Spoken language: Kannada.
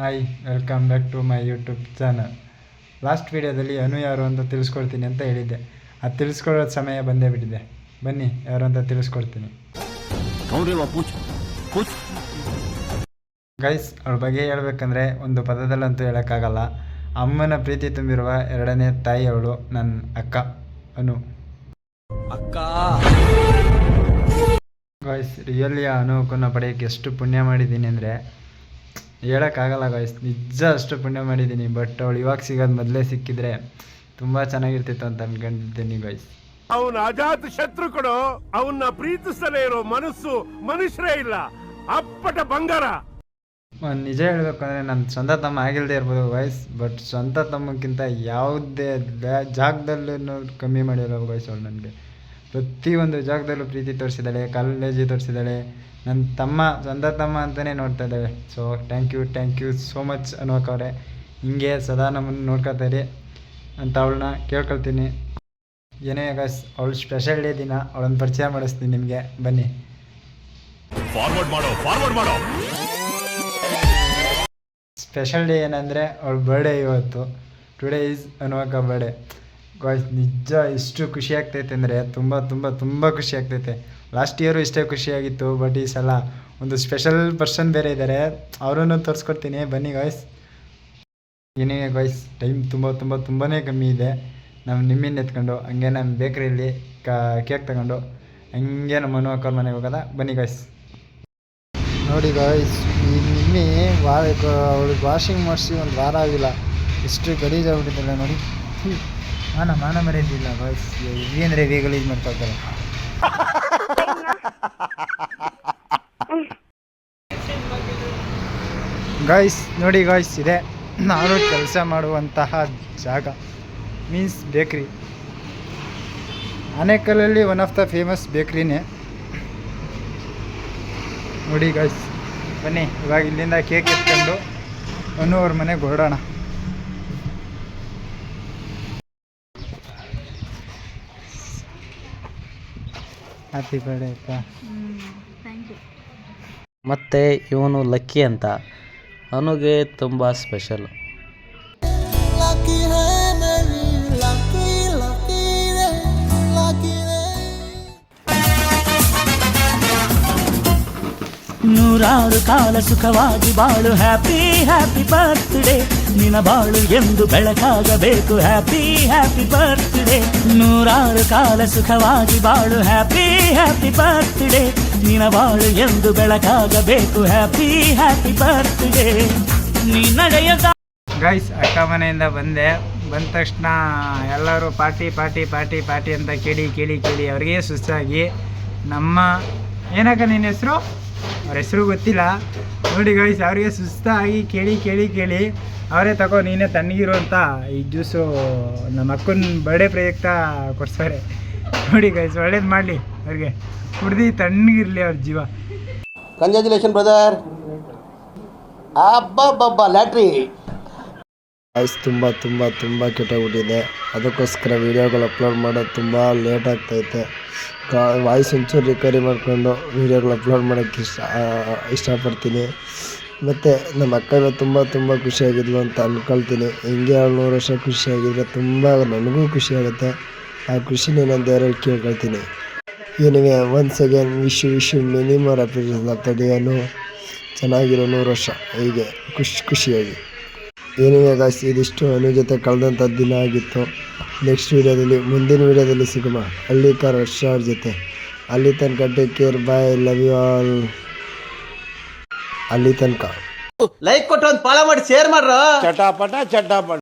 Hi welcome back to my YouTube channel last ವೀಡಿಯೋದಲ್ಲಿ ಅನು ಯಾರು ಅಂತ ತಿಳಿಸ್ಕೊಡ್ತೀನಿ ಅಂತ ಹೇಳಿದ್ದೆ. ಅದು ತಿಳಿಸ್ಕೊಳ್ಳೋ ಸಮಯ ಬಂದೇ ಬಿಟ್ಟಿದೆ. ಬನ್ನಿ ಯಾರು ಅಂತ ತಿಳಿಸ್ಕೊಡ್ತೀನಿ. ಗೈಸ್ ಅವ್ರ ಬಗ್ಗೆ ಹೇಳ್ಬೇಕಂದ್ರೆ ಒಂದು ಪದದಲ್ಲಂತೂ ಹೇಳೋಕ್ಕಾಗಲ್ಲ. ಅಮ್ಮನ ಪ್ರೀತಿ ತುಂಬಿರುವ ಎರಡನೇ ತಾಯಿ ಅವಳು ನನ್ನ ಅಕ್ಕ ಅನು. ಅಕ್ಕ. ಗಾಯ್ಸ್ ರಿಯಲ್ಲಿ ಆ ಅನುಕೂಲನ ಪಡೆಯೋಕ್ಕೆ ಎಷ್ಟು ಪುಣ್ಯ ಮಾಡಿದ್ದೀನಿ ಅಂದರೆ ಹೇಳೋಕ್ಕಾಗಲ್ಲ ಗಾಯ್ಸ್ ನಿಜ ಅಷ್ಟು ಪುಣ್ಯ ಮಾಡಿದ್ದೀನಿ ಬಟ್ ಅವಳು ಇವಾಗ ಸಿಗೋದು ಮೊದಲೇ ಸಿಕ್ಕಿದ್ರೆ ತುಂಬ ಚೆನ್ನಾಗಿರ್ತಿತ್ತು ಅಂತ ಅನ್ಕೊಂಡಿದ್ದೀನಿ ಗಾಯ್ಸ್ ಅವನ ಅಜಾತ ಶತ್ರು ಕೊಡು ಅವನ್ನ ಪ್ರೀತಿಸದೇ ಇರೋ ಮನಸ್ಸು ಮನುಷ್ಯರೇ ಇಲ್ಲ. ಅಪ್ಪಟ ಬಂಗಾರ. ನಿಜ ಹೇಳ್ಬೇಕು ಅಂದರೆ ನನ್ನ ಸ್ವಂತ ತಮ್ಮ ಆಗಿಲ್ಲದೆ ಇರ್ಬೋದು ವಾಯ್ಸ್ ಬಟ್ ಸ್ವಂತ ತಮ್ಮಕ್ಕಿಂತ ಯಾವುದೇ ಜಾಗದಲ್ಲೂ ಕಮ್ಮಿ ಮಾಡಿರೋ ವಾಯ್ಸ್ ಅವಳು ನನಗೆ. ಪ್ರತಿಯೊಂದು ಜಾಗದಲ್ಲೂ ಪ್ರೀತಿ ತೋರಿಸಿದ್ದಾಳೆ ಕಾಲೇಜಿ ತೋರಿಸಿದ್ದಾಳೆ. ನನ್ನ ತಮ್ಮ ಸ್ವಂತ ತಮ್ಮ ಅಂತಲೇ ನೋಡ್ತಾ ಇದ್ದಾಳೆ. So thank you thank you so much ಅನ್ನೋಕವ್ರೆ ಹಿಂಗೆ ಸದಾ ನಮ್ಮನ್ನು ನೋಡ್ಕೊತಾ ಇರಿ ಅಂತ ಅವಳನ್ನ ಕೇಳ್ಕೊಳ್ತೀನಿ. ಏನೇ ಗಾಯ್ಸ್ ಅವಳು ಸ್ಪೆಷಲ್ ಡೇ ದಿನ ಅವಳನ್ನು ಪರಿಚಯ ಮಾಡಿಸ್ತೀನಿ ನಿಮಗೆ. ಬನ್ನಿ. ಫಾರ್ವರ್ಡ್ ಮಾಡೋ ಫಾರ್ವರ್ಡ್ ಮಾಡೋ. ಸ್ಪೆಷಲ್ ಡೇ ಏನಂದರೆ ಅವಳ ಬರ್ಡೇ ಇವತ್ತು. Today is Anvaka birthday guys ನಿಜ ಎಷ್ಟು ಖುಷಿ ಆಗ್ತೈತೆ ಅಂದರೆ ತುಂಬ ತುಂಬ ತುಂಬ ಖುಷಿ ಆಗ್ತೈತೆ. ಲಾಸ್ಟ್ ಇಯರು ಇಷ್ಟೇ ಖುಷಿಯಾಗಿತ್ತು ಬಟ್ ಈ ಸಲ ಒಂದು ಸ್ಪೆಷಲ್ ಪರ್ಸನ್ ಬೇರೆ ಇದ್ದಾರೆ ಅವರನ್ನು ತೋರಿಸ್ಕೊಡ್ತೀನಿ. ಬನ್ನಿ ಗಾಯ್ಸ್ ಏನೇ ಗಾಯ್ಸ್ ಟೈಮ್ ತುಂಬ ತುಂಬ ತುಂಬಾ ಕಮ್ಮಿ ಇದೆ. ನಾವು ನಿಮ್ಮಿಂದ ಎತ್ಕೊಂಡು, ಹಂಗೆ ನಮ್ಮ ಬೇಕ್ರಿಯಲ್ಲಿ ಕಾ ಕೇಕ್ ತಗೊಂಡು, ಹಂಗೆ ನಮ್ಮ ಮನು ಅಕ್ಕವ್ರ ಮನೆಗೆ ಹೋಗೋದ? ಬನ್ನಿ ಗಾಯ್ಸ್ ನೋಡಿ ಗಾಯ್ಸ್ ಈ ನಿಮ್ಮಿ ವಾ ಅವಳಿಗೆ ವಾಷಿಂಗ್ ಮಾಡಿಸಿ ಒಂದು ವಾರ ಆಗಿಲ್ಲ. ಎಷ್ಟು ಗಲೀಜಾಗ್ಬಿಟ್ಟಿದ್ದಲ್ಲ ನೋಡಿ. ಮಾನ ಮಾನ ಮರ್ಯಾದಿಲ್ಲ ಬಾಯ್ಸ್ ಹೆವಿ ಅಂದರೆ ಯೂಸ್ ಮಾಡ್ತಾ ಇದ್ದಾರೆ ಗಾಯ್ಸ್ ನೋಡಿ ಗಾಯ್ಸ್ ಇದೆ. ನಾನು ಕೆಲಸ ಮಾಡುವಂತಹ ಜಾಗ ಮೀನ್ಸ್ ಬೇಕ್ರಿ ಆನೇಕಲ್ಲಲ್ಲಿ ಒನ್ ಆಫ್ ದ ಫೇಮಸ್ ಬೇಕ್ರಿನೇ ನೋಡಿ ಗಾಯ್ಸ್ ಬನ್ನಿ. ಇವಾಗ ಇಲ್ಲಿಂದ ಕೇಕ್ ಎತ್ಕೊಂಡು ಅವ್ರ ಮನೆಗೆ ಹೊರಡೋಣ. ಹ್ಯಾಪಿ ಬರ್ಡೇ ಅಕ್ಕ ಮತ್ತು ಇವನು ಲಕ್ಕಿ ಅಂತ. ಅವನಿಗೆ ತುಂಬ ಸ್ಪೆಷಲ್ ನೂರಾರು ಕಾಲ ಸುಖವಾಗಿ ಬಾಳು. ಹ್ಯಾಪಿ ಹ್ಯಾಪಿ ಬರ್ತ್ಡೇ ನಿನ ಬಾಳು ಎಂದು ಬೆಳಕಾಗಬೇಕು. ಹ್ಯಾಪಿ ಹ್ಯಾಪಿ ಬರ್ತ್ಡೇ ನೂರಾರು ಕಾಲ ಸುಖವಾಗಿ ಬಾಳು. ಹ್ಯಾಪಿ ಹ್ಯಾಪಿ ಬರ್ತ್ಡೇ ನಿನ ಬಾಳು ಎಂದು ಬೆಳಕಾಗಬೇಕು. ಹ್ಯಾಪಿ ಹ್ಯಾಪಿ ಬರ್ತ್ಡೇ ನಿನ್ನಡೆಯ ಗೈಸ್ ಅಕ್ಕ ಮನೆಯಿಂದ ಬಂದೆ. ಬಂದ ತಕ್ಷಣ ಎಲ್ಲರೂ ಪಾರ್ಟಿ ಪಾರ್ಟಿ ಪಾರ್ಟಿ ಪಾರ್ಟಿ ಅಂತ ಕೇಳಿ ಕೇಳಿ ಕೇಳಿ, ಅವರಿಗೆ ಸುಸ್ತಾಗಿ ನಮ್ಮ ಏನಕ್ಕ ನಿನ್ನ ಹೆಸರು? ಅವ್ರ ಹೆಸರು ಗೊತ್ತಿಲ್ಲ. ನೋಡಿ ಗಾಯ್ಸ್ ಅವ್ರಿಗೆ ಸುಸ್ತಾಗಿ ಕೇಳಿ ಕೇಳಿ ಕೇಳಿ ಅವರೇ ತಗೋ ನೀನೇ ತಣ್ಣಗಿರು ಅಂತ ಈ ಜ್ಯೂಸು ನಮ್ಮ ಅಕ್ಕನ ಬರ್ಡೇ ಪ್ರಯುಕ್ತ ಕೊಡ್ಸಾರೆ ನೋಡಿ ಗೈಸ್ ಒಳ್ಳೇದು ಮಾಡಲಿ ಅವ್ರಿಗೆ. ಕುಡ್ದು ತಣ್ಣಗಿರಲಿ ಅವ್ರ ಜೀವ. ಕಂಗ್ರ್ಯಾಚುಲೇಷನ್ ಬ್ರದರ್ ಅಬ್ಬಬ್ಬಬ್ಬ ಲ್ಯಾಟ್ರಿ ವಾಯ್ಸ್ ತುಂಬ ತುಂಬ ತುಂಬ ಕೆಟ್ಟೋಗ್ಬಿಟ್ಟಿದೆ. ಅದಕ್ಕೋಸ್ಕರ ವೀಡಿಯೋಗಳು ಅಪ್ಲೋಡ್ ಮಾಡೋದು ತುಂಬ ಲೇಟ್ ಆಗ್ತೈತೆ. ವಾಯ್ಸ್ ಒಂಚೂರು ರಿಕವರಿ ಮಾಡಿಕೊಂಡು ವೀಡಿಯೋಗಳು ಅಪ್ಲೋಡ್ ಮಾಡೋಕ್ಕೆ ಇಷ್ಟ ಇಷ್ಟಪಡ್ತೀನಿ. ಮತ್ತು ನಮ್ಮ ಅಕ್ಕ ಇವತ್ತು ತುಂಬ ತುಂಬ ಖುಷಿಯಾಗಿದ್ಲು ಅಂತ ಅಂದ್ಕೊಳ್ತೀನಿ ಹಿಂಗೆ ಅವಳು ನೂರು ವರ್ಷ ಖುಷಿಯಾಗಿದ್ರೆ ತುಂಬ ನನಗೂ ಖುಷಿ ಆಗುತ್ತೆ. ಆ ಖುಷಿನ ನಾನು ದೇವರಲ್ಲಿ ಕೇಳ್ಕೊಳ್ತೀನಿ. Anyway once again wish wish minimum ಏನು ಚೆನ್ನಾಗಿರೋ ನೂರು ವರ್ಷ. ಹೀಗೆ ಖುಷಿ, ಖುಷಿಯಾಗಿ. ಏನಿವೆ ಗಾಯ್ಸ್ ಇದಿಷ್ಟು ಅನು ಜೊತೆ ಕಳೆದಂಥ ದಿನ ಆಗಿತ್ತು. ನೆಕ್ಸ್ಟ್ ವೀಡಿಯೋದಲ್ಲಿ ಮುಂದಿನ ವೀಡಿಯೋದಲ್ಲಿ ಸಿಗೋಣ ಹಳ್ಳಿಕಾರ್ ವರ್ಷ ಅವ್ರ ಜೊತೆ. ಅಲ್ಲಿ ತನಕ take care bye love you all ಅಲ್ಲಿ ತನಕ. ಲೈಕ್ ಕೊಟ್ಟು ಒಂದು ಪಾಳ ಮಾಡಿ ಶೇರ್ ಮಾಡ್ರ? ಚಟಾಪಟ ಚಟಾಪಟ.